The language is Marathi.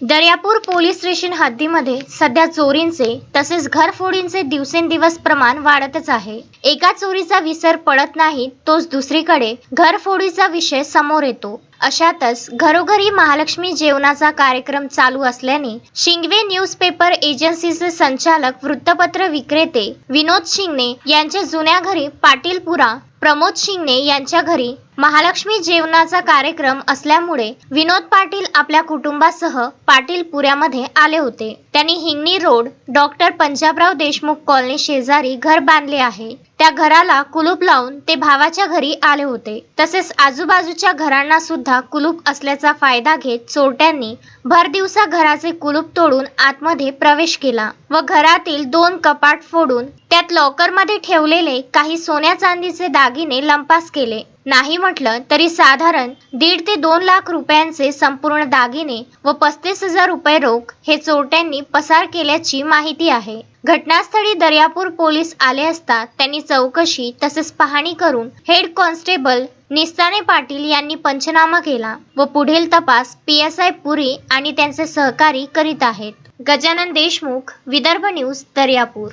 दर्यापूर पोलीस स्टेशन हद्दीमध्ये सध्या चोरींचे तसेच घरफोडींचे दिवसेंदिवस प्रमाण वाढतच आहे. एका चोरीचा विसर पडत नाही तोच दुसरीकडे घरफोडीचा विषय समोर येतो. अशातच घरोघरी महालक्ष्मी जेवणाचा कार्यक्रम चालू असल्याने शिंगवे न्यूजपेपर एजन्सीचे संचालक वृत्तपत्र विक्रेते विनोद शिंगणे यांच्या जुन्या घरी पाटीलपुरा प्रमोद शिंगणे यांच्या घरी महालक्ष्मी जेवणाचा कार्यक्रम असल्यामुळे विनोद पाटील आपल्या कुटुंबासह पाटीलपुऱ्यामध्ये आले होते. त्यांनी Hingni road doctor Panjabrao Deshmukh colony शेजारी घर बांधले आहे. त्या घराला कुलूप लावून ते भावाच्या घरी आले होते. तसेच आजूबाजूच्या घरांना सुद्धा कुलूप असल्याचा फायदा घेत चोरट्यांनी भर दिवसा घराचे कुलूप तोडून आतमध्ये प्रवेश केला व घरातील दोन कपाट फोडून त्यात लॉकरमध्ये ठेवलेले काही सोन्या चांदीचे दागिने लंपास केले. नाही म्हटलं तरी साधारण दीड ते दोन लाख रुपयांचे संपूर्ण दागिने व पस्तीस हजार रुपये रोख हे चोरट्यांनी पसार केल्याची माहिती आहे. घटनास्थळी दर्यापूर पोलीस आले असता त्यांनी चौकशी तसेच पाहणी करून हेड कॉन्स्टेबल निस्ताने पाटील यांनी पंचनामा केला व पुढील तपास पी एस आय पुरी आणि त्यांचे सहकारी करीत आहेत. गजानन देशमुख विदर्भ न्यूज दर्यापूर.